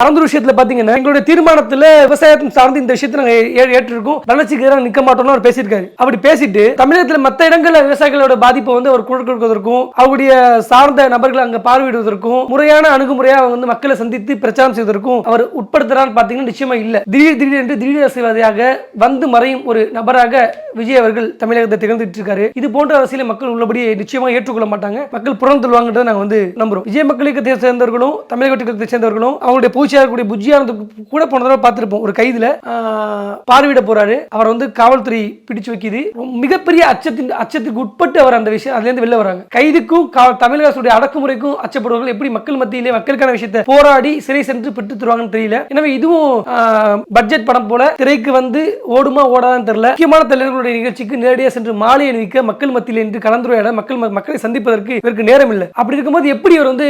பரந்தூர் விஷயத்துல பாத்தீங்கன்னா எங்களுடைய தீர்மானத்துல விவசாயத்தின் சார்ந்து இந்த விஷயத்தை நாங்க ஏ- ஏற்றிருக்கோம். வளர்ச்சிக்கு எதிராக நிக்க மாட்டோம்னு அவர் பேசியிருக்காரு. அப்படி பேசிட்டு தமிழகத்துல மத்த இடங்கள்ல விவசாயிகளோட பாதிப்பை வந்து அவர் குழு கொடுப்பதற்கும் அவருடைய சார்ந்த நபர்களை அங்க பார்வையிடுவதற்கும் முறையான அணுகுமுறையா அவங்க வந்து மக்களை சந்தித்து பிரச்சாரம் செய்வதற்கும் அவர் உட்படுத்துறான்னு பாத்தீங்கன்னா நிச்சயமா இல்ல. திடீர் திடீர் என்று திடீர் அரசியல்வாதியாக வந்து மறையும் ஒரு நபராக விஜய் அவர்கள் தமிழகத்தை திகழ்ந்துட்டு இருக்காரு இது போன்ற அரசியலை மக்கள் உள்ளபடி நிச்சயமா ஏற்றுக்கொள்ள மாட்டாங்க. மக்கள் புறம் நாங்க வந்து நம்புறோம். விஜய் மக்களுக்கு சேர்ந்தவர்களும் தமிழக சேர்ந்தவர்களும் அவங்களுடைய பூச்சியாக இருக்கக்கூடிய புஜ்ஜியானது கூட போன தடவை பார்த்துருப்போம். ஒரு கைதில் பார்வையிட போறாரு. அவர் வந்து காவல்துறை பிடிச்சு வைக்கிது. மிகப்பெரிய அச்சத்தின் அச்சத்துக்கு உட்பட்டு அவர் அந்த விஷயம் அதுலேருந்து வெளில வராங்க. கைதுக்கும் கா- தமிழக அரசுடைய அடக்குமுறைக்கும் அச்சப்படுவார்கள் எப்படி மக்கள் மத்தியிலே மக்களுக்கான விஷயத்தை போராடி சிறை சென்று பெற்று தருவாங்கன்னு தெரியல. எனவே இதுவும் பட்ஜெட் படம் போல திரைக்கு வந்து ஓடுமா ஓடாதான்னு தெரியல. முக்கியமான தலைவர்களுடைய நிகழ்ச்சிக்கு நேரடியாக சென்று மாலை அணிவிக்க மக்கள் மத்தியில் இன்று கலந்துரையாட மக்கள் மக்களை சந்திப்பதற்கு இவருக்கு நேரம் இல்லை அப்படி இருக்கும்போது எப்படி இவர் வந்து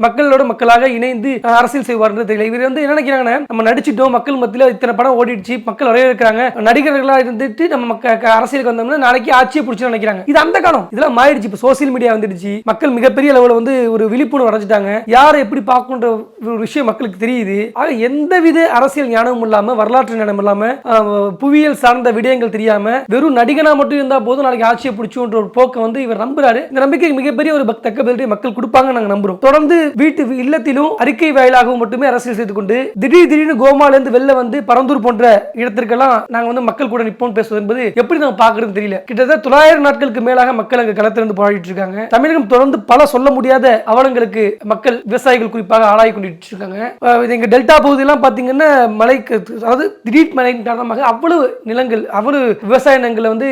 மக்களோட மக்களாக இணைந்து அரசியல் செய்வார்ன்றது தெரியல. இவர் வந்து என்ன நினைக்கிறாங்கன்னா நம்ம நடிச்சிட்டோம் மக்கள் மத்தியில் இத்தனை படம் ஓடிடுச்சு மக்கள் வரவேற்கிறாங்க நடிகர்களாக இருந்துட்டு நம்ம அரசியலுக்கு வந்தோம்னா நாளைக்கு ஆட்சியை பிடிச்சு நினைக்கிறாங்க? இது அந்த காலம். இதெல்லாம் மாறிடுச்சு. இப்போ சோசியல் மீடியா வந்துடுச்சு. மக்கள் மிகப்பெரிய லெவலில் வந்து ஒரு விழிப்புணர்வு அடைஞ்சிட்டாங்க. யார் எப்படி பார்க்கணுன்ற ஒரு விஷயம் மக்களுக்கு தெரியுது. ஆக எந்தவித அரசியல் ஞானமும் இல்லாமல் வரலாற்று ஞானம் இல்லாமல் புவியியல் சார்ந்த விடயங்கள் தெரியாமல் வெறும் நடிகனா மட்டும் இருந்தால் போதும் நாளைக்கு ஆட்சியை பிடிச்சுன்ற ஒரு போக்கை வந்து இவர் நம்புறாரு. இந்த நம்பிக்கை மிகப்பெரிய ஒரு தக்க பதிலடி மக்கள் கொடுப்பாங்க நாங்கள் நம்புறோம். தொடர்ந்து வீட்டு இல்லத்திலும் அறிக்கை வாயிலாகவும் மட்டுமே அரசியல் செய்து கொண்டு திடீர் திடீர்னு கோமால இருந்து வெளில வந்து பரந்தூர் போன்ற இடத்திற்கெல்லாம் நாங்க வந்து மக்கள் கூட நிப்போம் பேசுவது என்பது எப்படி நம்ம பாக்குறது தெரியல. கிட்டத்தட்ட தொள்ளாயிரம் நாட்களுக்கு மேலாக மக்கள் அங்க களத்திலிருந்து போராடிட்டு இருக்காங்க தமிழகம் தொடர்ந்து பல சொல்ல முடியாத அவலங்களுக்கு மக்கள் விவசாயிகள் குறிப்பாக ஆளாகி கொண்டு இருக்காங்க அஹ் எங்க டெல்டா பகுதியெல்லாம் பாத்தீங்கன்னா மலைக்கு அதாவது திடீர் மழையின் காரணமாக அவ்வளவு நிலங்கள் அவ்வளவு விவசாய நிலங்களை வந்து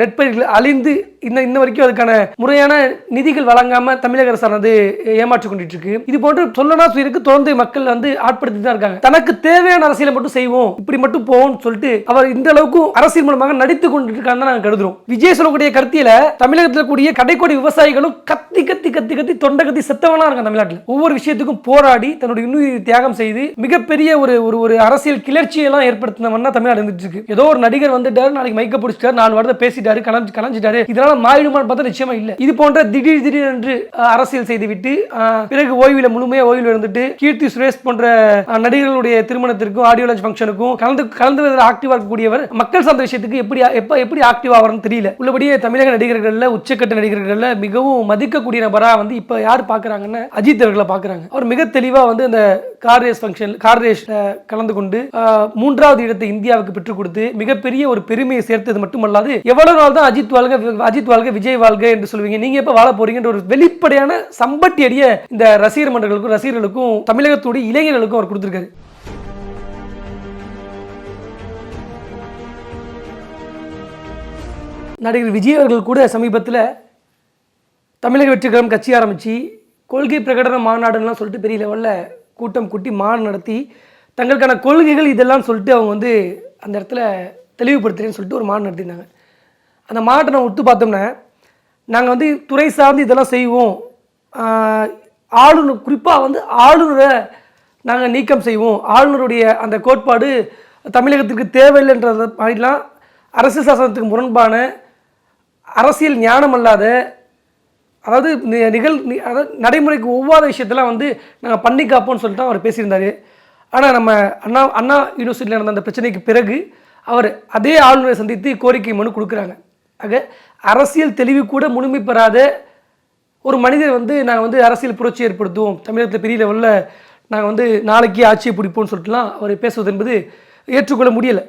நெற்பயிர்கள் அழிந்து இன்ன இன்ன வரைக்கும் அதுக்கான முறையான நிதிகள் வழங்காம தமிழக அரசானது ஏமாற்றி கொண்டுட்டு இருக்கு இது போன்று சொல்லனா இருக்கு தொடர்ந்து மக்கள் வந்து ஆட்படுத்தி தான் இருக்காங்க. தனக்கு தேவையான அரசியலை மட்டும் செய்வோம் இப்படி மட்டும் போவோம்னு சொல்லிட்டு அவர் இந்த அளவுக்கு அரசியல் மூலமாக நடித்து கொண்டு இருக்காங்க நாங்கள் கருதுறோம். விஜய் சொல்லக்கூடிய கருத்தியில தமிழகத்தில் கூடிய கடைக்கோடி விவசாயிகளும் கத்தி கத்தி கத்தி கத்தி தொண்டை கத்தி செத்தவனா இருக்காங்க தமிழ்நாட்டில். ஒவ்வொரு விஷயத்துக்கும் போராடி தன்னுடைய இன்னுயிர் தியாகம் செய்து மிகப்பெரிய ஒரு ஒரு ஒரு அரசியல் கிளர்ச்சியெல்லாம் ஏற்படுத்தினவன்னா தமிழ்நாடு இருந்துட்டு இருக்கு ஏதோ ஒரு நடிகர் வந்துட்டாரு நாளைக்கு மைக்க பிடிச்சிட்டாரு நாலு வாரத்தை பேசிட்டாரு கலஞ்சு கலஞ்சிட்டாரு. இதனால மாறிடுமான்னு பார்த்தா நிச்சயமா இல்ல. இது போன்ற திடீர் திடீர் என்று அரசியல் செய்துவிட்டு விட்டு பிறகு ஓய்வில் முழுமையாக ஓய்வில் இருந்துட்டு கீர்த்தி சுரேஷ் போன்ற நடிகர்களுடைய திருமணத்திற்கும் ஆடியோ லான்ச் ஃபங்க்ஷனுக்கும் கலந்து கலந்து ஆக்டிவாக இருக்கக்கூடியவர் மக்கள் சார்ந்த விஷயத்துக்கு எப்படி எப்ப எப்படி ஆக்டிவ் ஆகிறன்னு தெரியல. உள்ளபடியே தமிழக நடிகர்கள்ல உச்சக்கட்ட நடிகர்கள்ல மிகவும் மதிக்கக்கூடிய நபரா வந்து இப்ப யார் பாக்குறாங்கன்னா அஜித் அவர்களை பாக்குறாங்க. அவர் மிக தெளிவா வந்து அந்த car race function car race கலந்து கொண்டு மூன்றாவது இடத்தை இந்தியாவுக்கு பெற்றுக் கொடுத்து மிகப்பெரிய ஒரு பெருமையை சேர்த்தது மட்டுமல்லாது எவ்வளவு நாள் தான் அஜித் வாழ்க அஜித் வாழ்க விஜய் வாழ்க என்று சொல்லுவீங்க நீங்க எப்ப வாழ போறீங்கன்ற ஒரு வெளிப்படையான சம்பட்டி அடிய இந்த ரசிகர் மன்றங்களுக்கும் ரசிகர்களுக்கும் தமிழகத்துடைய இளைஞர்கள் இளைஞர்களுக்கும் அவர் கொடுத்துருக்காரு. நடிகர் விஜய் அவர்கள் கூட சமீபத்தில் தமிழக வெற்றிகரம் கட்சி ஆரம்பித்து கொள்கை பிரகடன மாநாடுலாம் சொல்லிட்டு பெரிய லெவலில் கூட்டம் கூட்டி மாநாடு நடத்தி தங்களுக்கான கொள்கைகள் இதெல்லாம் சொல்லிட்டு அவங்க வந்து அந்த இடத்துல தெளிவுபடுத்துறேன்னு சொல்லிட்டு ஒரு மாநாடு நடத்தினாங்க அந்த மாநாட்டை நம்ம விட்டு பார்த்தோம்னா நாங்கள் வந்து துறை சார்ந்து இதெல்லாம் செய்வோம். ஆளுநர் குறிப்பாக வந்து ஆளுநரை நாங்கள் நீக்கம் செய்வோம். ஆளுநருடைய அந்த கோட்பாடு தமிழகத்திற்கு தேவையில்லைன்றத மாதிரிலாம் அரசு சாசனத்துக்கு முரண்பான அரசியல் ஞானம் அல்லாத அதாவது நிகழ் நி- அதாவது நடைமுறைக்கு ஒவ்வாத விஷயத்தெல்லாம் வந்து நாங்கள் பண்ணி காப்போம்னு சொல்லிட்டு அவர் பேசியிருந்தார். ஆனால் நம்ம அண்ணா அண்ணா யூனிவர்சிட்டியில் நடந்த அந்த பிரச்சனைக்கு பிறகு அவர் அதே ஆளுநரை சந்தித்து கோரிக்கை மனு கொடுக்குறாங்க. ஆக அரசியல் தெளிவு கூட முழுமை பெறாத ஒரு மனிதர் வந்து நாங்கள் வந்து அரசியல் புரட்சி ஏற்படுத்துவோம். தமிழகத்தில் பெரிய லெவலில் நாங்கள் வந்து நாளைக்கே ஆட்சியை பிடிப்போம்னு சொல்லிட்டுலாம் அவர் பேசுவது என்பது ஏற்றுக்கொள்ள முடியலை.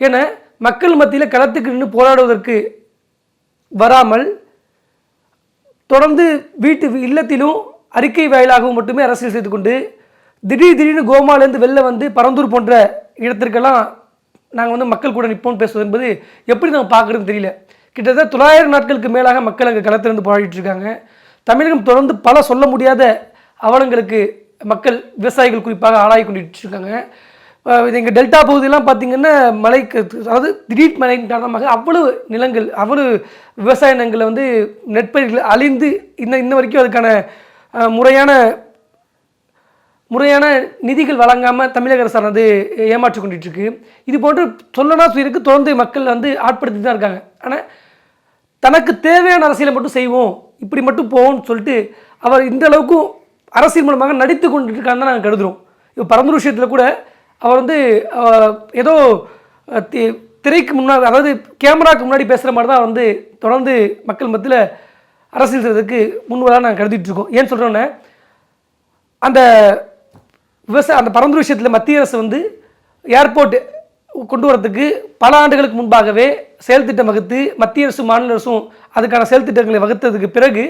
ஏன்னா மக்கள் மத்தியில் களத்துக்கு நின்று போராடுவதற்கு வராமல் தொடர்ந்து வீட்டு இல்லத்திலும் அறிக்கை வாயிலாகவும் மட்டுமே அரசியல் செய்து கொண்டு திடீர் திடீர்னு கோமாலேருந்து வெளில வந்து பரந்தூர் போன்ற இடத்திற்கெல்லாம் நாங்கள் வந்து மக்கள் கூட நிற்போம்னு பேசுவது என்பது எப்படி நம்ம பார்க்குறதுன்னு தெரியல. கிட்டத்தட்ட தொள்ளாயிரம் நாட்களுக்கு மேலாக மக்கள் அங்கே களத்திலிருந்து போராடிட்டு இருக்காங்க. தமிழகம் தொடர்ந்து பல சொல்ல முடியாத அவலங்களுக்கு மக்கள் விவசாயிகள் குறிப்பாக ஆளாகி கொண்டுட்டு இருக்காங்க எங்கள் டெல்டா பகுதியெல்லாம் பார்த்திங்கன்னா மலைக்கு அதாவது திடீர் மழையின் காரணமாக அவ்வளவு நிலங்கள் அவ்வளவு விவசாய நிலங்களை வந்து நெற்பயிர்கள் அழிந்து இன்ன இன்ன வரைக்கும் அதுக்கான முறையான முறையான நிதிகள் வழங்காமல் தமிழக அரசானது ஏமாற்றி கொண்டுட்டு இருக்கு இது போன்று சொல்லனா சுயருக்கு தொடர்ந்து மக்கள் வந்து ஆட்படுத்தி தான் இருக்காங்க. ஆனால் தனக்கு தேவையான அரசியலை மட்டும் செய்வோம் இப்படி மட்டும் போவோம்னு சொல்லிட்டு அவர் இந்த அளவுக்கும் அரசியல் மூலமாக நடித்து கொண்டு இருக்கான்னு தான் நாங்கள் கருதுகிறோம் இப்போ பரந்தூர் விஷயத்தில் கூட அவர் வந்து ஏதோ தி- திரைக்கு முன்னாடி அதாவது கேமராக்கு முன்னாடி பேசுகிற மாதிரி தான் வந்து தொடர்ந்து மக்கள் மத்தியில் அரசியல் செய்வதற்கு முன்வராக நாங்கள் கருதிட்டுருக்கோம் ஏன் சொல்கிறோன்னே அந்த விவசாய அந்த பரந்தூர் விஷயத்தில் மத்திய அரசு வந்து ஏர்போர்ட் கொண்டு வரதுக்கு பல ஆண்டுகளுக்கு முன்பாகவே செயல் திட்டம் வகுத்து மத்திய அரசும் மாநில அரசும் அதுக்கான செயல் திட்டங்களை வகுத்ததுக்கு பிறகு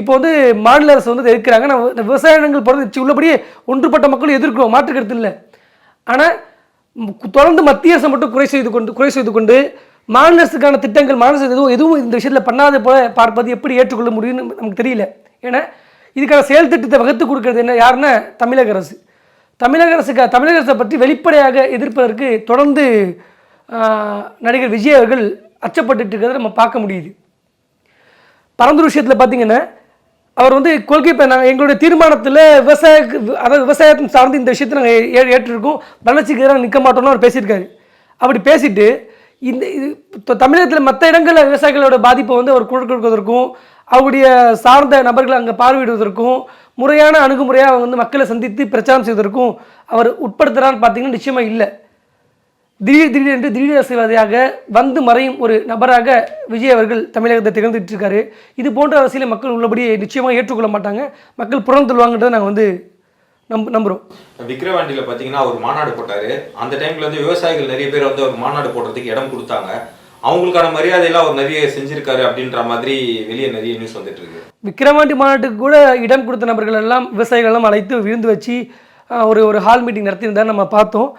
இப்போ வந்து மாநில அரசு வந்து எதிர்க்கிறாங்க ஆனால் இந்த விவசாய இடங்கள் பிறந்து உள்ளபடியே ஒன்றுபட்ட மக்களும் எதிர்க்கிறோம். மாற்று கருத்து இல்லை. ஆனால் தொடர்ந்து மத்திய அரசு மட்டும் குறை செய்து கொண்டு குறை செய்து கொண்டு மாநில அரசுக்கான திட்டங்கள் மாநில எதுவும் எதுவும் இந்த விஷயத்தில் பண்ணாத போல பார்ப்பது எப்படி ஏற்றுக்கொள்ள முடியும்னு நமக்கு தெரியல. ஏன்னா இதுக்கான செயல் திட்டத்தை வகுத்து கொடுக்கறது என்ன யாருன்னா தமிழக அரசு. தமிழக அரசுக்கு தமிழக அரசை பற்றி வெளிப்படையாக எதிர்ப்பதற்கு தொடர்ந்து நடிகர் விஜய் அவர்கள் அச்சப்பட்டு இருக்கிறத நம்ம பார்க்க முடியுது. பரந்தூர் விஷயத்தில் பார்த்தீங்கன்னா அவர் வந்து கொள்கை இப்போ நாங்கள் எங்களுடைய தீர்மானத்தில் விவசாய அதாவது விவசாயத்தின் சார்ந்து இந்த விஷயத்தை நாங்கள் ஏ ஏற்றிருக்கோம். வளர்ச்சிக்கு எதிராக நிற்க மாட்டோம்னு அவர் பேசியிருக்காரு. அப்படி பேசிட்டு இந்த இது இப்போ தமிழகத்தில் மற்ற இடங்களில் விவசாயிகளோட பாதிப்பை வந்து அவர் குழு கொடுப்பதற்கும் அவருடைய சார்ந்த நபர்களை அங்கே பார்வையிடுவதற்கும் முறையான அணுகுமுறையாக வந்து மக்களை சந்தித்து பிரச்சாரம் செய்வதற்கும் அவர் உட்படுத்துகிறான்னு பார்த்தீங்கன்னா நிச்சயமாக இல்லை. திடீர் திடீரென்று திடீர் அரசியல்வாதியாக வந்து மறையும் ஒரு நபராக விஜய் அவர்கள் தமிழகத்தை திகழ்ந்துட்டு இருக்காரு இது போன்ற அரசியலை மக்கள் உள்ளபடி நிச்சயமாக ஏற்றுக்கொள்ள மாட்டாங்க. மக்கள் புறந்துள்வாங்கன்றதை நாங்கள் வந்து நம்ப நம்புகிறோம் விக்கிரவாண்டியில பாத்தீங்கன்னா ஒரு மாநாடு போட்டாரு. அந்த டைம்ல வந்து விவசாயிகள் நிறைய பேர் வந்து ஒரு மாநாடு போடுறதுக்கு இடம் கொடுத்தாங்க. அவங்களுக்கான மரியாதையெல்லாம் அவர் நிறைய செஞ்சிருக்காரு அப்படின்ற மாதிரி வெளியே நிறைய நியூஸ் வந்துட்டு இருக்கு விக்கிரவாண்டி மாநாட்டுக்கு கூட இடம் கொடுத்த நபர்கள் எல்லாம் விவசாயிகள் எல்லாம் அழைத்து விருந்து வச்சு ஒரு ஒரு ஹால் மீட்டிங் நடத்தியிருந்தா நம்ம பார்த்தோம்.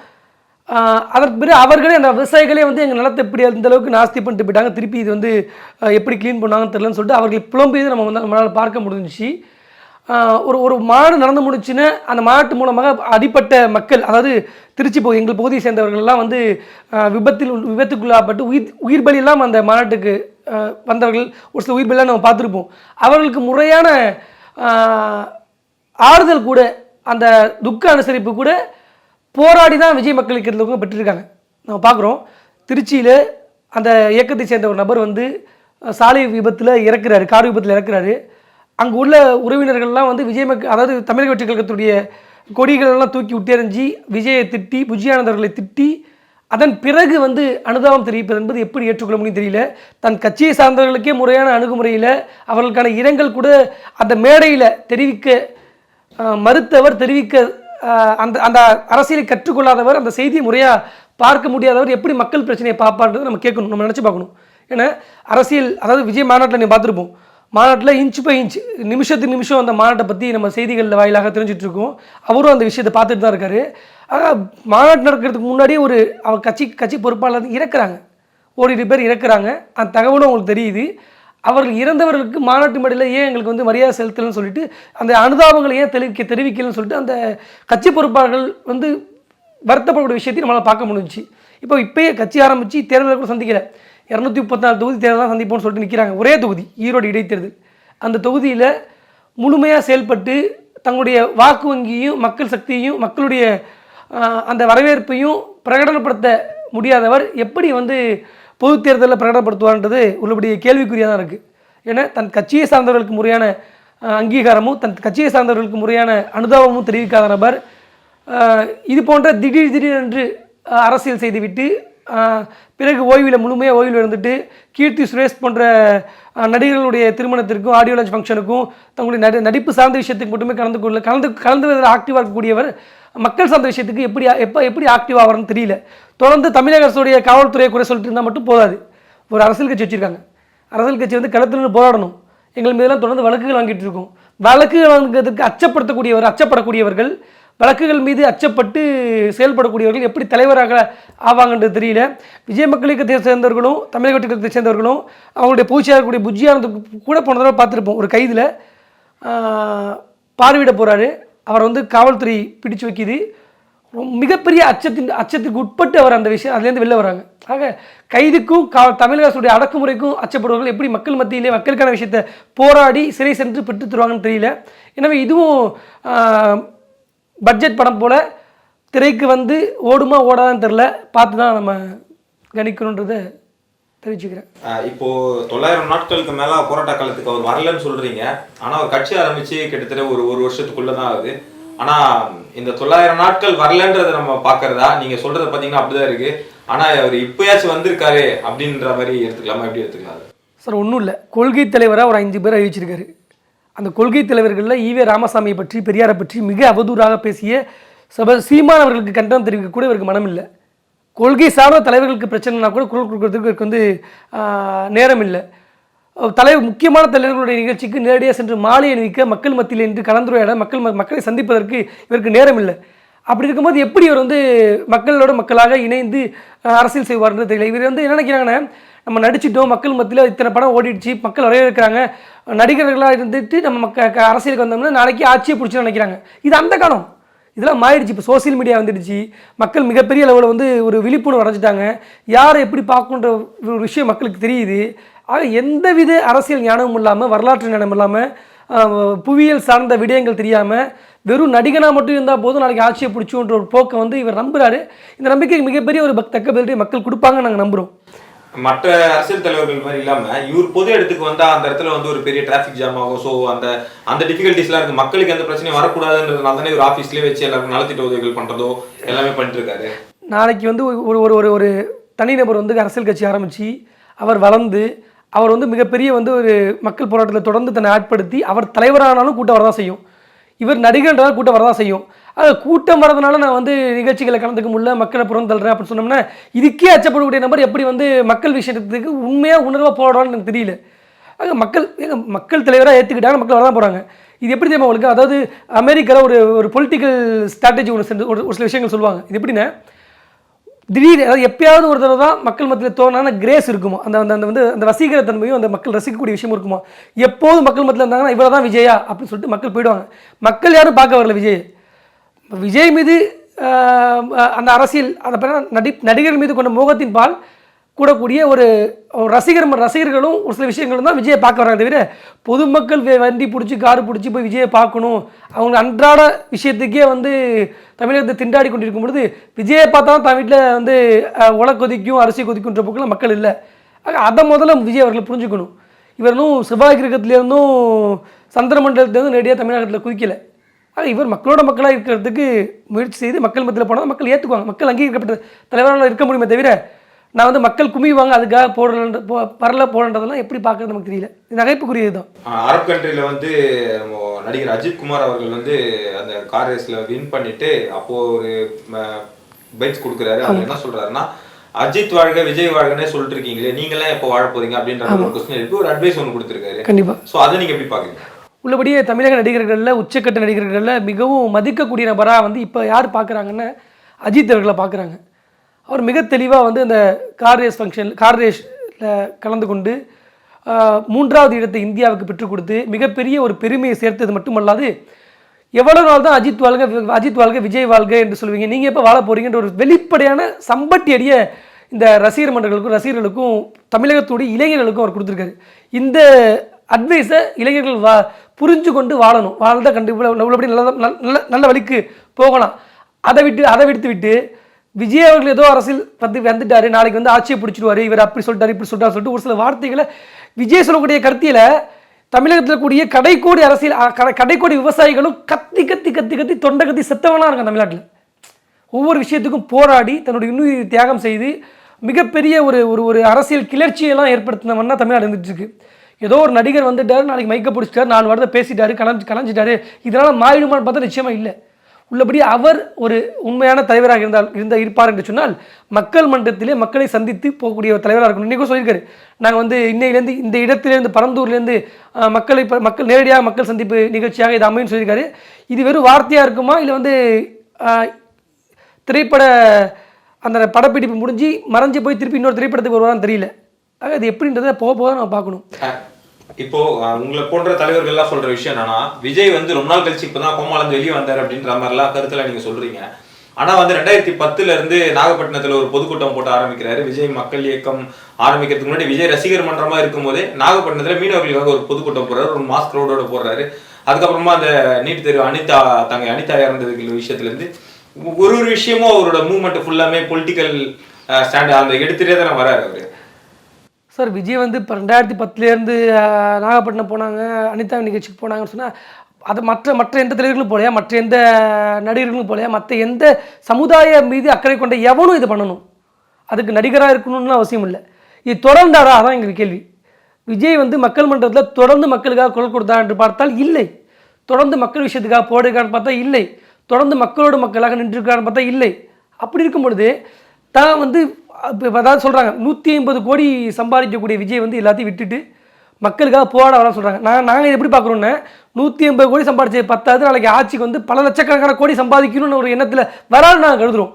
அதற்கு பிறகு அவர்களே அந்த விவசாயிகளே வந்து எங்கள் நிலத்தை எப்படி அந்த அளவுக்கு நாஸ்தி பண்ணிட்டு போயிட்டாங்க. திருப்பி இது வந்து எப்படி க்ளீன் பண்ணாங்கன்னு தெரிலன்னு சொல்லிட்டு அவர்கள் புலம்பியது நம்ம வந்து நம்மளால் பார்க்க முடிஞ்சிச்சு. ஒரு ஒரு மாடு நடந்து முடிச்சுன்னா அந்த மாநாட்டு மூலமாக அடிப்பட்ட மக்கள் அதாவது திருச்சி போ எங்கள் பகுதியை சேர்ந்தவர்கள்லாம் வந்து விபத்தில் உள்- விபத்துக்குள்ளாப்பட்டு உயிர் உயிர் பலியெல்லாம் அந்த மாநாட்டுக்கு வந்தவர்கள் ஒரு சில உயிர் பலியெல்லாம் நம்ம பார்த்துருப்போம். அவர்களுக்கு முறையான ஆறுதல் கூட அந்த துக்க அனுசரிப்பு கூட போராடி தான் விஜய் மக்களுக்கு இருந்தவங்க பெற்றிருக்காங்க. நம்ம பார்க்குறோம். திருச்சியில் அந்த இயக்கத்தை சேர்ந்த ஒரு நபர் வந்து சாலை விபத்தில் இறக்குறாரு கார் விபத்தில் இறக்குறாரு. அங்கே உள்ள உறவினர்கள்லாம் வந்து விஜய் மக்கள் அதாவது தமிழக வெற்றி கழகத்துடைய கொடிகளெல்லாம் தூக்கி விட்டெறிஞ்சி விஜயை திட்டி புஜியானந்தர்களை திட்டி அதன் பிறகு வந்து அனுதாபம் தெரிவிப்பது என்பது எப்படி ஏற்றுக்கொள்ள முடியும் தெரியல. தன் கட்சியை சார்ந்தவர்களுக்கே முறையான அணுகுமுறையில் அவர்களுக்கான இரங்கல் கூட அந்த மேடையில் தெரிவிக்க மறுத்தவர் தெரிவிக்க அந்த அந்த அரசியலை கற்றுக்கொள்ளாதவர் அந்த செய்தியை முறையாக பார்க்க முடியாதவர் எப்படி மக்கள் பிரச்சனையை பார்ப்பான்றது நம்ம கேட்கணும் நம்ம நினச்சி பார்க்கணும். ஏன்னா அரசியல் அதாவது விஜய் மாநாட்டில் நீ பார்த்துருப்போம். மாநாட்டில் இன்ச் பை இன்ச் நிமிஷத்துக்கு நிமிஷம் அந்த மாநாட்டை பற்றி நம்ம செய்திகளில் வாயிலாக தெரிஞ்சிட்ருக்கோம் அவரும் அந்த விஷயத்தை பார்த்துட்டு தான் இருக்காரு. ஆனால் மாநாட்டு நடக்கிறதுக்கு முன்னாடியே ஒரு அவர் கட்சி கட்சி பொறுப்பாளர் இறக்குறாங்க. ஓடிட்டு பேர் இறக்குறாங்க. அந்த தகவலும் அவங்களுக்கு தெரியுது. அவர்கள் இறந்தவர்களுக்கு மாநாட்டு மேடையில் ஏன் எங்களுக்கு வந்து மரியாதை செலுத்தலன்னு சொல்லிட்டு அந்த அனுதாபங்களை ஏன் தெரிவிக்க தெரிவிக்கலன்னு சொல்லிட்டு அந்த கட்சி பொறுப்பாளர்கள் வந்து வருத்தப்படக்கூடிய விஷயத்தையும் நம்மளால் பார்க்க முடிஞ்சுச்சு. இப்போ இப்பயே கட்சி ஆரம்பித்து தேர்தலை கூட சந்திக்கல. இரநூத்தி முப்பத்தாறு தொகுதி தேர்தல் தான் சந்திப்போம்னு சொல்லிட்டு நிற்கிறாங்க ஒரே தொகுதி ஈரோடு இடைத்தேர்தல். அந்த தொகுதியில் முழுமையாக செயல்பட்டு தங்களுடைய வாக்கு வங்கியையும் மக்கள் சக்தியையும் மக்களுடைய அந்த வரவேற்பையும் பிரகடனப்படுத்த முடியாதவர் எப்படி வந்து பொது தேர்தலில் பிரகடனப்படுத்துவார்ன்றது உள்ளபடிய கேள்விக்குறியாக தான் இருக்குது ஏன்னா தன் கட்சியை சார்ந்தவர்களுக்கு முறையான அங்கீகாரமும் தன் கட்சியை சார்ந்தவர்களுக்கு முறையான அனுதாபமும் தெரிவிக்காத நபர் இது போன்ற திடீர் திடீரென்று அரசியல் செய்துவிட்டு பிறகு ஓய்வில் முழுமையாக ஓய்வில் இருந்துட்டு கீர்த்தி சுரேஷ் போன்ற நடிகர்களுடைய திருமணத்திற்கும் ஆடியோ லான்ச் ஃபங்க்ஷனுக்கும் தங்களுடைய நடி நடிப்பு சார்ந்த விஷயத்துக்கு மட்டுமே கலந்து கொள்ள கலந்து கலந்து ஆக்டிவாக இருக்கக்கூடியவர் மக்கள் சார்ந்த விஷயத்துக்கு எப்படி எப்போ எப்படி ஆக்டிவ் ஆகிறன்னு தெரியல. தொடர்ந்து தமிழக அரசுடைய காவல்துறையை குறை சொல்லிட்டு இருந்தால் மட்டும் போதாது. ஒரு அரசியல் கட்சி வச்சுருக்காங்க. அரசியல் கட்சி வந்து களத்தில் போராடணும். எங்கள் மீதெல்லாம் தொடர்ந்து வழக்குகள் வாங்கிட்டு இருக்கோம். வழக்குகள் வாங்குறதுக்கு அச்சப்படுத்தக்கூடியவர் அச்சப்படக்கூடியவர்கள் வழக்குகள் மீது அச்சப்பட்டு செயல்படக்கூடியவர்கள் எப்படி தலைவராக ஆவாங்கன்றது தெரியல. விஜய் மக்கள் இயக்கத்தை சேர்ந்தவர்களும் தமிழக வெற்றி சேர்ந்தவர்களும் அவங்களுடைய பூச்சியாக கூடிய புஜ்ஜியானது கூட போன தடவை பார்த்துருப்போம். ஒரு கைதில் பார்வையிட போகிறாரு அவர் வந்து காவல்துறை பிடிச்சு வைக்கிது. ரொம்ப மிகப்பெரிய அச்சத்தின் அச்சத்துக்கு உட்பட்டு அவர் அந்த விஷயம் அதுலேருந்து வெளில வராங்க. ஆக கைதுக்கும் கா தமிழக அரசுடைய அடக்குமுறைக்கும் அச்சப்படுவர்கள் எப்படி மக்கள் மத்தியிலே மக்களுக்கான விஷயத்தை போராடி சிறை சென்று பெற்று தருவாங்கன்னு தெரியல. எனவே இதுவும் பட்ஜெட் படம் போல திரைக்கு வந்து ஓடுமா ஓடாதான்னு தெரில பார்த்து தான் நம்ம கணிக்கணுன்றதை தெரிவிச்சுக்கிறேன். இப்போ தொள்ளாயிரம் நாட்களுக்கு மேல போராட்ட காலத்துக்கு அவர் வரலன்னு சொல்றீங்க. ஆனா அவர் கட்சி ஆரம்பிச்சு கிட்டத்தட்ட ஒரு ஒரு வருஷத்துக்குள்ள தான் ஆகுது. ஆனா இந்த தொள்ளாயிரம் நாட்கள் வரலன்றத நம்ம பாக்குறதா நீங்க சொல்றத பாத்தீங்கன்னா அப்படிதான் இருக்கு. ஆனா அவர் இப்பயாச்சும் வந்திருக்காரு அப்படின்ற மாதிரி எடுத்துக்கலாமா? எப்படி எடுத்துக்கலாம்? சார் ஒன்றும் இல்லை. கொள்கை தலைவராக ஒரு ஐந்து பேர் அறிவிச்சிருக்காரு. அந்த கொள்கை தலைவர்களில் ஈவே ராமசாமியை பற்றி பெரியாரை பற்றி மிக அவதூறாக பேசிய சப சீமான் அவர்களுக்கு கண்டனம் தெரிவிக்க கூட இவருக்கு மனம் இல்லை கொள்கை சார்ந்த தலைவர்களுக்கு பிரச்சனைனா கூட குரல் கொடுக்கறதுக்கு இவருக்கு வந்து நேரம் இல்லை தலைவர் முக்கியமான தலைவர்களுடைய நிகழ்ச்சிக்கு நேரடியாக சென்று மாலை அணிவிக்க மக்கள் மத்தியில் நின்று கலந்துரையாட மக்கள் ம- மக்களை சந்திப்பதற்கு இவருக்கு நேரம் இல்லை அப்படி இருக்கும்போது எப்படி இவர் வந்து மக்களோட மக்களாக இணைந்து அரசியல் செய்வார்ன்றது தெரியல. இவர் வந்து என்ன நினைக்கிறாங்கன்னா நம்ம நடிச்சிட்டோம் மக்கள் மத்தியில் இத்தனை படம் ஓடிடுச்சு மக்கள் வரவேற்கிறாங்க நடிகர்களாக இருந்துட்டு நம்ம மக்க அரசியலுக்கு வந்தோம்னா நாளைக்கு ஆட்சியை பிடிச்சி நினைக்கிறாங்க. இது அந்த காலம். இதெல்லாம் மாறிடுச்சு. இப்போ சோசியல் மீடியா வந்துடுச்சு. மக்கள் மிகப்பெரிய லெவலில் வந்து ஒரு விழிப்புணர்வு அடைஞ்சிட்டாங்க. யாரை எப்படி பார்க்கணுன்ற ஒரு விஷயம் மக்களுக்கு தெரியுது. ஆக எந்தவித அரசியல் ஞானமும் இல்லாமல் வரலாற்று ஞானம் இல்லாமல் புவியியல் சார்ந்த விடயங்கள் தெரியாமல் வெறும் நடிகனாக மட்டும் இருந்தால் போதும் நாளைக்கு ஆட்சியை பிடிச்சோன்ற ஒரு போக்கை வந்து இவர் நம்புகிறாரு இந்த நம்பிக்கைக்கு மிகப்பெரிய ஒரு தக்க பதிலடி மக்கள் கொடுப்பாங்கன்னு நாங்கள் நம்புகிறோம் மற்ற அரசியல் தலைவர்கள் மாதிரி இல்லாம இவர் பொது இடத்துக்கு வந்தா அந்த இடத்துல வந்து ஒரு பெரிய டிராஃபிக் ஜாம் ஆகும். ஸோ அந்த அந்த டிஃபிகல்ட்டிஸ்லாம் இருக்கு. மக்களுக்கு எந்த பிரச்சனையும் வரக்கூடாதுன்றதுனால தானே இவர் ஆஃபீஸ்லேயே வச்சு எல்லாருக்கும் நலத்திட்ட உதவிகள் பண்றதோ எல்லாமே பண்ணிட்டு இருக்காரு நாளைக்கு வந்து ஒரு ஒரு ஒரு ஒரு தனிநபர் வந்து அரசியல் கட்சி ஆரம்பித்து அவர் வளர்ந்து அவர் வந்து மிகப்பெரிய வந்து ஒரு மக்கள் போராட்டத்தில் தொடர்ந்து தன்னை ஆட்படுத்தி அவர் தலைவரானாலும் கூட்டம் வரதான் செய்யும். இவர் நடிகர்ன்றதால கூட்டம் வரதான் செய்யும். அது கூட்டம் வரதுனால நான் வந்து நிகழ்ச்சிகளை கலந்துக்க முடியல மக்களை புறம் தள்ளுறேன் அப்படின்னு சொன்னோம்னா இதுக்கே அச்சப்படக்கூடிய நபர் எப்படி வந்து மக்கள் விஷயத்துக்கு உண்மையாக உணர்வாக போடுறான்னு எனக்கு தெரியல. ஆக மக்கள் ஏங்க மக்கள் தலைவராக ஏற்றுக்கிட்டாங்க மக்கள் வரதான் போகிறாங்க இது எப்படி தெரியுமா உங்களுக்கு? அதாவது அமெரிக்காவில் ஒரு ஒரு பொலிட்டிக்கல் ஸ்ட்ராட்டஜி ஒன்று சென்று ஒரு ஒரு சில விஷயங்கள் சொல்லுவாங்க. இது எப்படின்னா திடீர்னு அதாவது எப்பயாவது ஒரு தடவை தான் மக்கள் மத்தியில் தோணான கிரேஸ் இருக்குமா? அந்த அந்த அந்த வந்து அந்த ரசிகர தன்மையும் அந்த மக்கள் ரசிக்கக்கூடிய விஷயமும் இருக்குமா? எப்போதும் மக்கள் மத்தியில் இருந்தாங்கன்னா இவ்வளோ தான் விஜயா அப்படின்னு சொல்லிட்டு மக்கள் போயிடுவாங்க. மக்கள் யாரும் பார்க்க வரல விஜய். விஜய் மீது அந்த அரசியல் அந்த பேர் நடி நடிகர் மீது கொண்ட மோகத்தின் பால் கூடக்கூடிய ஒரு ரசிகர் ரசிகர்களும் ஒரு சில விஷயங்களும் தான் விஜயை பார்க்க வராங்க தவிர பொதுமக்கள் வே- வண்டி பிடிச்சி கார் பிடிச்சி போய் விஜயை பார்க்கணும். அவங்க அன்றாட விஷயத்துக்கே வந்து தமிழகத்தை திண்டாடி கொண்டிருக்கும் பொழுது விஜயை பார்த்தா தான் வீட்டில் வந்து உலக கொதிக்கும் அரிசி கொதிக்கும்ன்ற போக்கில் மக்கள் இல்லை. அதை முதல்ல விஜய் அவர்களை புரிஞ்சுக்கணும். இவர் இன்னும் செவ்வாய் கிரகத்துலேருந்தும் சந்திரமண்டலத்துலேருந்தும் நேரடியாக தமிழகத்தில் குதிக்கலை ஆக இவர் மக்களோட மக்களாக இருக்கிறதுக்கு முயற்சி செய்து மக்கள் மத்தியில் போனால் மக்கள் ஏற்றுக்குவாங்க. மக்கள் அங்கீகரிக்கப்பட்ட தலைவராக இருக்க முடியுமே தவிர நான் வந்து மக்கள் குமிவாங்க அதுக்காக போடலன்ற போ வரல போடன்றதெல்லாம் எப்படி பார்க்கறது நமக்கு தெரியல. நகைப்புக்குரியது தான். அரப் கண்ட்ரில வந்து நடிகர் அஜித் குமார் அவர்கள் வந்து அந்த கார் ரேஸ்ல வின் பண்ணிட்டு அப்போ ஒரு பைக்ஸ் கொடுக்குறாரு. அவர் என்ன சொல்றாருன்னா அஜித் வாழ்க விஜய் வாழ்கனே சொல்லிட்டு இருக்கீங்களே நீங்களாம் எப்போ வாழ போறீங்க? அப்படின்ற ஒரு கொஸ்டின் எழுப்பி ஒரு அட்வைஸ் ஒன்று கொடுத்துருக்காரு. கண்டிப்பாக ஸோ அதை நீங்க எப்படி பாக்குறீங்க உள்ளபடியே தமிழக நடிகர்களில் உச்சக்கட்ட நடிகர்களில் மிகவும் மதிக்கக்கூடிய நபராக வந்து இப்போ யார் பார்க்குறாங்கன்னா அஜித் அவர்களை பார்க்குறாங்க அவர் மிக தெளிவாக வந்து அந்த கார் ரேஸ் ஃபங்க்ஷன் கார் ரேஸில் கலந்து கொண்டு மூன்றாவது இடத்தை இந்தியாவுக்கு பெற்றுக் கொடுத்து மிகப்பெரிய ஒரு பெருமையை சேர்த்தது மட்டுமல்லாது எவ்வளோ நாள் தான் அஜித் வாழ்க அஜித் வாழ்க விஜய் வாழ்க என்று சொல்லுவீங்க. நீங்கள் எப்போ வாழ போகிறீங்கன்ற ஒரு வெளிப்படையான சம்பட்டி அடிய இந்த ரசிகர் மன்றங்களுக்கும் ரசிகர்களுக்கும் தமிழகத்துடைய இளைஞர்களுக்கும் அவர் கொடுத்துருக்காரு. இந்த அட்வைஸை இளைஞர்கள் வா புரிஞ்சு கொண்டு வாழணும். வாழ்ந்த கண்டிப்பாக உள்ளபடி நல்ல நல்ல நல்ல வழிக்கு போகலாம். அதை விட்டு அதை விடுத்து விட்டு விஜய் அவர்கள் ஏதோ அரசியல் வந்து வந்துட்டாரு நாளைக்கு வந்து ஆட்சியை பிடிச்சிடுவார் இவர் அப்படி சொல்லிட்டாரு இப்படி சொல்லிட்டாரு சொல்லிட்டு ஒரு சில வார்த்தைகளை விஜய் சொல்லக்கூடிய கருத்தியில் தமிழகத்தில் கூடிய கடைக்கோடி அரசியல் கடைக்கோடி விவசாயிகளும் கத்தி கத்தி கத்தி கத்தி தொண்டை கத்தி செத்தவனாக இருக்கான் தமிழ்நாட்டில். ஒவ்வொரு விஷயத்துக்கும் போராடி தன்னுடைய இன்னுயிர் தியாகம் செய்து மிகப்பெரிய ஒரு ஒரு ஒரு அரசியல் கிளர்ச்சியெல்லாம் ஏற்படுத்தினவன்னா தமிழ்நாடு இருந்துட்டு ஏதோ ஒரு நடிகர் வந்துட்டார் நாளைக்கு மைக்க பிடிச்சிட்டாரு நாலு வாரத்தை பேசிட்டாரு கலஞ்சு கலஞ்சிட்டாரு. இதனால் மாறிடுமான்னு பார்த்தா நிச்சயமாக இல்லை. உள்ளபடி அவர் ஒரு உண்மையான தலைவராக இருந்தால் இருந்த இருப்பார் என்று சொன்னால் மக்கள் மன்றத்திலே மக்களை சந்தித்து போகக்கூடிய ஒரு தலைவராக இருக்கணும். இன்றைக்கும் சொல்லியிருக்காரு. நாங்கள் வந்து இன்னையிலேருந்து இந்த இடத்திலேருந்து பரந்தூர்லேருந்து மக்களை மக்கள் நேரடியாக மக்கள் சந்திப்பு நிகழ்ச்சியாக இது அமையும் சொல்லியிருக்காரு. இது வெறும் வார்த்தையாக இருக்குமா? இல்லை வந்து திரைப்பட அந்த படப்பிடிப்பு முடிஞ்சு மறைஞ்சு போய் திருப்பி இன்னொரு திரைப்படத்துக்கு வருவாரான்னு தெரியல. ஆக அது எப்படின்றத போக போக நம்ம பார்க்கணும். இப்போ உங்களை போன்ற தலைவர்கள்லாம் சொல்ற விஷயம் என்னன்னா விஜய் வந்து ரொம்ப நாள் கழிச்சு இப்பதான் கோமாலேருந்து வெளியே வந்தார் அப்படின்ற மாதிரிலாம் கருத்துல நீங்க சொல்றீங்க. ஆனா வந்து ரெண்டாயிரத்தி பத்துல இருந்து நாகப்பட்டினத்துல ஒரு பொதுக்கூட்டம் போட்டு ஆரம்பிக்கிறாரு. விஜய் மக்கள் இயக்கம் ஆரம்பிக்கிறதுக்கு முன்னாடி விஜய் ரசிகர் மன்றமா இருக்கும்போதே நாகப்பட்டினத்துல மீனவர்களுக்காக ஒரு பொதுக்கூட்டம் போடுறாரு. ஒரு மாஸ் க்ரௌடோட போடுறாரு. அதுக்கப்புறமா அந்த நீட் தேர்வு அனிதா தங்க அனிதா இறந்ததுக்கு விஷயத்துல இருந்து ஒரு ஒரு விஷயமும் அவரோட மூவ்மெண்ட் ஃபுல்லாமே பொலிட்டிக்கல் ஸ்டாண்ட் அந்த எடுத்துட்டே தானே வராரு அவரு. சார் விஜய் வந்து இப்போ ரெண்டாயிரத்தி பத்துலேருந்து நாகப்பட்டினம் போனாங்க அனிதா நிகழ்ச்சிக்கு போனாங்கன்னு சொன்னால் அது மற்ற மற்ற எந்த தலைவர்களும் போலையா மற்ற எந்த நடிகர்களும் போலையா மற்ற எந்த சமுதாய மீது அக்கறை கொண்ட எவனும் இது பண்ணணும். அதுக்கு நடிகராக இருக்கணும்னு அவசியம் இல்லை. இது தொடர்ந்தாரா? அதான் எங்களுக்கு கேள்வி. விஜய் வந்து மக்கள் மன்றத்தில் தொடர்ந்து மக்களுக்காக குரல் கொடுத்தா என்று பார்த்தால் இல்லை. தொடர்ந்து மக்கள் விஷயத்துக்காக போடுகிறான்னு பார்த்தா இல்லை. தொடர்ந்து மக்களோடு மக்களாக நின்றுருக்கான்னு பார்த்தா இல்லை. அப்படி இருக்கும் பொழுது தான் வந்து இப்போ அதாவது சொல்கிறாங்க நூற்றி ஐம்பது கோடி சம்பாதிக்கக்கூடிய விஜய் வந்து எல்லாத்தையும் விட்டுட்டு மக்களுக்காக போராட வரலாம் சொல்கிறாங்க நான் நாங்கள் இதை எப்படி பார்க்குறோன்னா நூற்றி ஐம்பது கோடி சம்பாதிச்சது பத்தாவது நாளைக்கு ஆட்சிக்கு வந்து பல லட்சக்கணக்கான கோடி சம்பாதிக்கணும்னு ஒரு எண்ணத்தில் வராது நாங்கள் கருதுறோம்.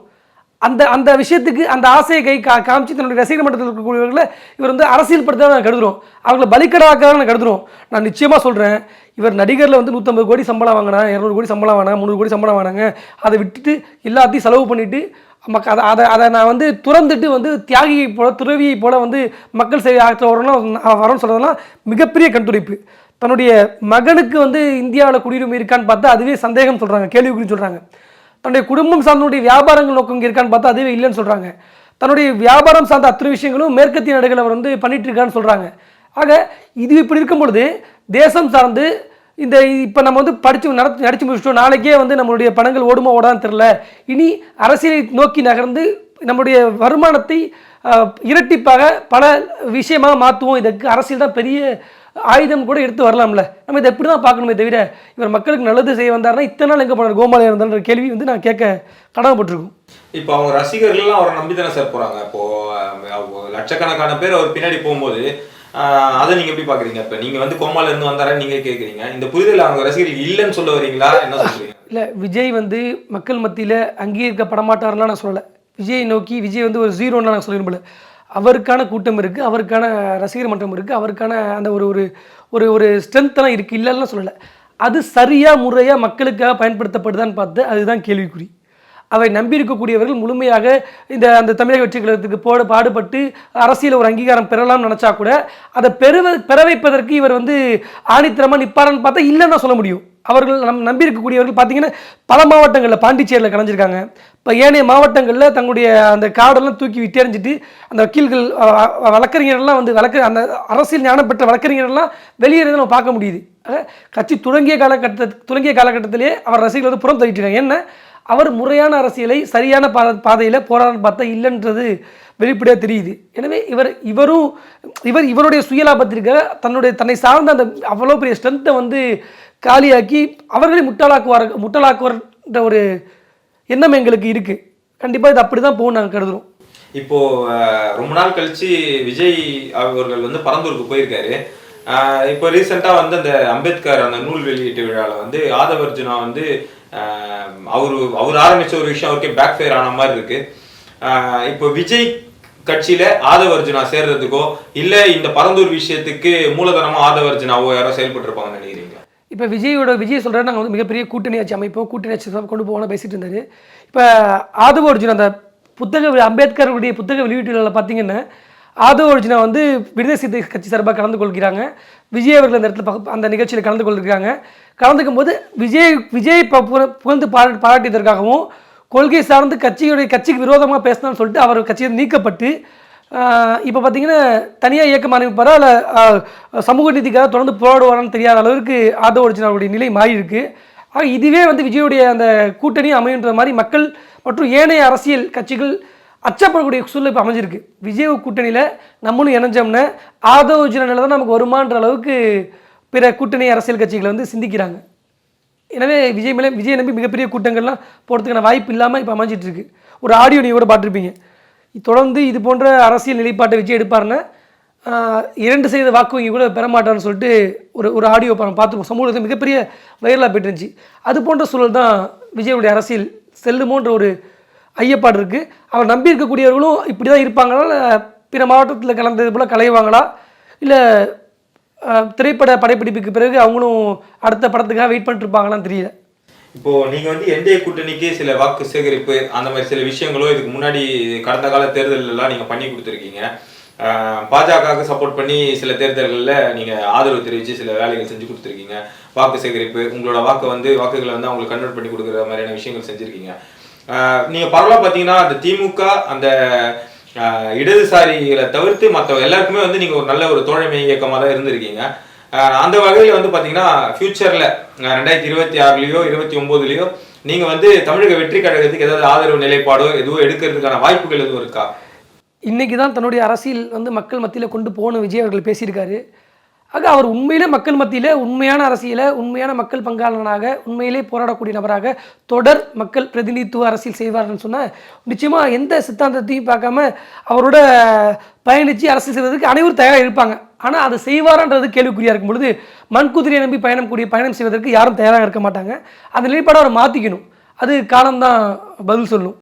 அந்த அந்த விஷயத்துக்கு அந்த ஆசையை கை கா காமிச்சு தன்னுடைய ரசிகர் மன்றத்தில் இருக்கக்கூடியவர்களை இவர் வந்து அரசியல் படுத்த நான் கருதுறோம். அவங்களை பலிக்கடாக்காக நான் கருதுறோம். நான் நிச்சயமாக சொல்கிறேன் இவர் நடிகரில் வந்து நூற்றம்பது கோடி சம்பளம் வாங்கினா இரநூறு கோடி சம்பளம் வாங்கினா முந்நூறு கோடி சம்பளம் வாங்கினாங்க. அதை விட்டுட்டு எல்லாத்தையும் செலவு பண்ணிவிட்டு மக்கள் அதை அதை அதை நான் வந்து துறந்துட்டு வந்து தியாகியை போல துறவியை போல வந்து மக்கள் சேவை ஆற்ற வரணும் வரணும்னு சொல்கிறதெல்லாம் மிகப்பெரிய கண்துடைப்பு தன்னுடைய மகனுக்கு வந்து இந்தியாவில் குடியுரிமை இருக்கான்னு பார்த்தா அதுவே சந்தேகம் சொல்கிறாங்க கேள்விக்குறின்னு சொல்கிறாங்க தன்னுடைய குடும்பம் சார்ந்தனுடைய வியாபாரங்கள் நோக்கம் இருக்கான்னு பார்த்தா அதுவே இல்லைன்னு சொல்கிறாங்க தன்னுடைய வியாபாரம் சார்ந்த அத்தனை விஷயங்களும் மேற்கத்திய நாடுகள் அவர் வந்து பண்ணிகிட்டு இருக்கான்னு சொல்கிறாங்க ஆக இது இப்படி இருக்கும் பொழுது தேசம் சார்ந்து இந்த இப்போ நம்ம வந்து படித்து நடத்தி நடிச்சு முடிச்சிட்டோம். நாளைக்கே வந்து நம்மளுடைய பணங்கள் ஓடுமா ஓடான்னு தெரில இனி அரசியலை நோக்கி நகர்ந்து நம்முடைய வருமானத்தை இரட்டிப்பாக பல விஷயமாக மாற்றுவோம் இதற்கு அரசியல் தான் பெரிய ஆயுதம் கூட எடுத்து வரலாம்ல. நம்ம இதை எப்படி தான் பார்க்கணுமே தவிர இவர் மக்களுக்கு நல்லது செய்ய வந்தாருன்னா இத்தனை நாள் எங்கே போனார்? கோமாளியாக இருந்தான்ற கேள்வி வந்து நான் கேட்க கடமைப்பட்டிருக்கும். இப்போ அவங்க ரசிகர்கள்லாம் அவரை நம்பி தானே சார் போகிறாங்க இப்போது லட்சக்கணக்கான பேர் அவர் பின்னாடி போகும்போது அதை நீங்க எப்படி பாக்குறீங்க இப்ப? நீங்க வந்து கோமால இருந்து வந்தாரன்னு நீங்க கேக்குறீங்க. இந்த புரிதல் அவங்க ரசிகர்கள் இல்லைன்னு சொல்ல வரீங்களா என்ன சொல்றீங்க இல்லை விஜய் வந்து மக்கள் மத்தியில் அங்கீகரிக்கப்பட மாட்டாருலாம் நான் சொல்லலை. விஜய் நோக்கி விஜய் வந்து ஒரு ஜீரோன்னு நான் சொல்ல விரும்பல. அவருக்கான கூட்டம் இருக்குது அவருக்கான ரசிகர் மன்றம் இருக்குது அவருக்கான அந்த ஒரு ஒரு ஒரு ஒரு ஸ்ட்ரென்த்தெல்லாம் இருக்குது இல்லைன்னு சொல்லலை. அது சரியாக முறையாக மக்களுக்காக பயன்படுத்தப்படுதான்னு பார்த்து அதுதான் கேள்விக்குறி. அவை நம்பியிருக்கக்கூடியவர்கள் முழுமையாக இந்த அந்த தமிழக வெற்றி கழகத்துக்கு போட பாடுபட்டு அரசியல் ஒரு அங்கீகாரம் பெறலாம்னு நினச்சா கூட அதை பெறுவ பெற வைப்பதற்கு இவர் வந்து ஆணித்தரமாக நிற்பாரான்னு பார்த்தா இல்லைன்னு தான் சொல்ல முடியும். அவர்கள் நம் நம்பியிருக்கக்கூடியவர்கள் பார்த்தீங்கன்னா பல மாவட்டங்களில் பாண்டிச்சேரியில் கலைஞ்சிருக்காங்க. இப்போ ஏனைய மாவட்டங்களில் தங்களுடைய அந்த காடெல்லாம் தூக்கி விட்டெறிஞ்சிட்டு அந்த வக்கீல்கள் வழக்கறிஞர்கள்லாம் வந்து வழக்க அந்த அரசியல் ஞானம் பெற்ற வழக்கறிஞர்கள்லாம் வெளியேறதை நம்ம பார்க்க முடியுது. கட்சி தொடங்கிய காலகட்ட தொடங்கிய காலகட்டத்திலே அவர் ரசிகர்கள் வந்து புறம் தள்ளிட்டாங்க என்ன? அவர் முறையான அரசியலை சரியான பா பாதையில் போராடன்னு பார்த்தா இல்லைன்றது வெளிப்படையாக தெரியுது. எனவே இவர் இவரும் இவர் இவருடைய சுயலாபத்திற்காக தன்னுடைய தன்னை சார்ந்த அந்த அவ்வளோ பெரிய ஸ்ட்ரென்த்தை வந்து காலியாக்கி அவர்களை முட்டாளாக்குவார் முட்டாளாக்குவார்ன்ற ஒரு எண்ணம் எங்களுக்கு இருக்குது கண்டிப்பாக இது அப்படி தான் போகும் நாங்கள் கருதுகிறோம் இப்போ ரொம்ப நாள் கழிச்சு விஜய் அவர்கள் வந்து பரந்தூருக்கு போயிருக்காரு. இப்போ ரீசெண்டாக வந்து அந்த அம்பேத்கர் அந்த நூல் வெளியீட்டு விழாவில் வந்து ஆதவர்ஜுனா வந்து அவரு அவர் ஆரம்பித்த ஒரு விஷயம் அவருக்கே பேக் ஃபயர் ஆன மாதிரி இருக்கு. இப்போ விஜய் கட்சியில ஆதவர்ஜுனா சேர்றதுக்கோ இல்ல இந்த பரந்தூர் விஷயத்துக்கு மூலதனமா ஆதவர்ஜுனாவோ யாரோ செயல்பட்டு இருப்பாங்கன்னு நினைக்கிறீங்களா? இப்போ விஜயோட விஜய் சொல்கிறாரு நாங்கள் வந்து மிகப்பெரிய கூட்டணி ஆட்சி அமைப்போம் கூட்டணி ஆட்சி கொண்டு போவோம்னு பேசிட்டு இருந்தாரு. இப்போ ஆதவ அர்ஜுனா அந்த புத்தக அம்பேத்கருடைய புத்தக வெளியீட்டுகளில் பார்த்தீங்கன்னா ஆதவ அர்ஜுனா வந்து விடுதலை சிறுத்தை கட்சி சார்பாக கலந்து கொள்கிறாங்க. விஜய் அவர்கள் அந்த இடத்துல அந்த நிகழ்ச்சியில் கலந்து கொள்கிறாங்க. கலந்துக்கும் போது விஜய் விஜய் புக- புகழ்ந்து பாராட்டி பாராட்டியதற்காகவும் கொள்கை சார்ந்து கட்சியுடைய கட்சிக்கு விரோதமாக பேசினான்னு சொல்லிட்டு அவர் கட்சியை நீக்கப்பட்டு இப்போ பார்த்தீங்கன்னா தனியாக இயக்கம் ஆரம்பிப்பாரா? இல்லை சமூக நீதிக்காக தொடர்ந்து போராடுவாரான்னு தெரியாத அளவிற்கு ஆதவ ஒரிஜினலுடைய நிலை மாறி இருக்கு ஆக இதுவே வந்து விஜயுடைய அந்த கூட்டணி அமையுன்ற மாதிரி மக்கள் மற்றும் ஏனைய அரசியல் கட்சிகள் அச்சப்படக்கூடிய சூழ்நிலை இப்போ அமைஞ்சிருக்கு. விஜய் கூட்டணியில் நம்மளும் இணைஞ்சோம்னா ஆதவ ஒரிஜினல் தான் நமக்கு வருமான்ற அளவுக்கு பிற கூட்டணி அரசியல் கட்சிகளை வந்து சிந்திக்கிறாங்க. எனவே விஜய் மேலே விஜய் நம்பி மிகப்பெரிய கூட்டங்கள்லாம் போகிறதுக்கான வாய்ப்பு இல்லாமல் இப்போ அமைஞ்சிட்டு இருக்கு ஒரு ஆடியோ நீங்கள் கூட பார்த்துருப்பீங்க. தொடர்ந்து இது போன்ற அரசியல் நிலைப்பாட்டை விஜய் எடுப்பாருன்னா இரண்டு செய்த வாக்கு வங்கி கூட பெற மாட்டான்னு சொல்லிட்டு ஒரு ஒரு ஆடியோ பார்த்துருப்போம். சமூகத்தில் மிகப்பெரிய வைரலாக போயிட்டு இருந்துச்சு அது போன்ற சூழல் தான் விஜயுடைய அரசியல் செல்லுமோன்ற ஒரு ஐயப்பாடு இருக்குது அவர் நம்பி இருக்கக்கூடியவர்களும் இப்படி தான் இருப்பாங்களா இல்லை பிற மாவட்டத்தில் கலந்தது போல் கலைவாங்களா? இல்லை திரைப்பட படப்பிடிப்புக்கு பிறகு அவங்களும் அடுத்த படத்துக்காக வெயிட் பண்ணிட்டு இருப்பாங்களான்னு தெரியல. இப்போ நீங்க வந்து என்டிஏ கூட்டணிக்கு சில வாக்கு சேகரிப்பு அந்த மாதிரி சில விஷயங்களோ இதுக்கு முன்னாடி கடந்த கால தேர்தலெல்லாம் நீங்கள் நீங்க பண்ணி கொடுத்துருக்கீங்க. பாஜகவுக்கு சப்போர்ட் பண்ணி சில தேர்தல்களில் நீங்கள் ஆதரவு தெரிவித்து சில வேலைகள் செஞ்சு கொடுத்துருக்கீங்க. வாக்கு சேகரிப்பு உங்களோட வாக்கை வந்து வாக்குகளை வந்து அவங்களுக்கு கன்வெர்ட் பண்ணி கொடுக்குற மாதிரியான விஷயங்கள் செஞ்சுருக்கீங்க. நீங்கள் பரவாயில்ல பார்த்தீங்கன்னா அந்த திமுக அந்த இடதுசாரிகளை தவிர்த்து மற்ற எல்லாருக்குமே வந்து நீங்கள் ஒரு நல்ல ஒரு தோழமை இயக்கமாக தான் இருந்திருக்கீங்க. அந்த வகையில் வந்து பார்த்தீங்கன்னா ஃபியூச்சர்ல ரெண்டாயிரத்தி இருபத்தி ஆறுலேயோ இருபத்தி ஒம்போதுலேயோ நீங்கள் வந்து தமிழக வெற்றி கழகத்துக்கு ஏதாவது ஆதரவு நிலைப்பாடோ எதுவும் எடுக்கிறதுக்கான வாய்ப்புகள் எதுவும் இருக்கா? இன்னைக்கு தான் தன்னுடைய அரசியல் வந்து மக்கள் மத்தியில் கொண்டு போன விஜய் அவர்கள் பேசியிருக்காரு. ஆக அவர் உண்மையிலே மக்கள் மத்தியில் உண்மையான அரசியலை உண்மையான மக்கள் பங்காளனாக உண்மையிலே போராடக்கூடிய நபராக தொடர் மக்கள் பிரதிநிதித்துவ அரசியல் செய்வார்னு சொன்னால் நிச்சயமாக எந்த சித்தாந்தத்தையும் பார்க்காம அவரோட பயணித்து அரசியல் செய்வதற்கு அனைவரும் தயாராக இருப்பாங்க. ஆனால் அதை செய்வாரான்றது கேள்விக்குறியாக இருக்கும் பொழுது மண்குதிரையை நம்பி பயணம் கூடிய பயணம் செய்வதற்கு யாரும் தயாராக இருக்க மாட்டாங்க. அந்த நிலைப்பாடை அவர் மாற்றிக்கணும் அது காலம்தான் பதில் சொல்லும்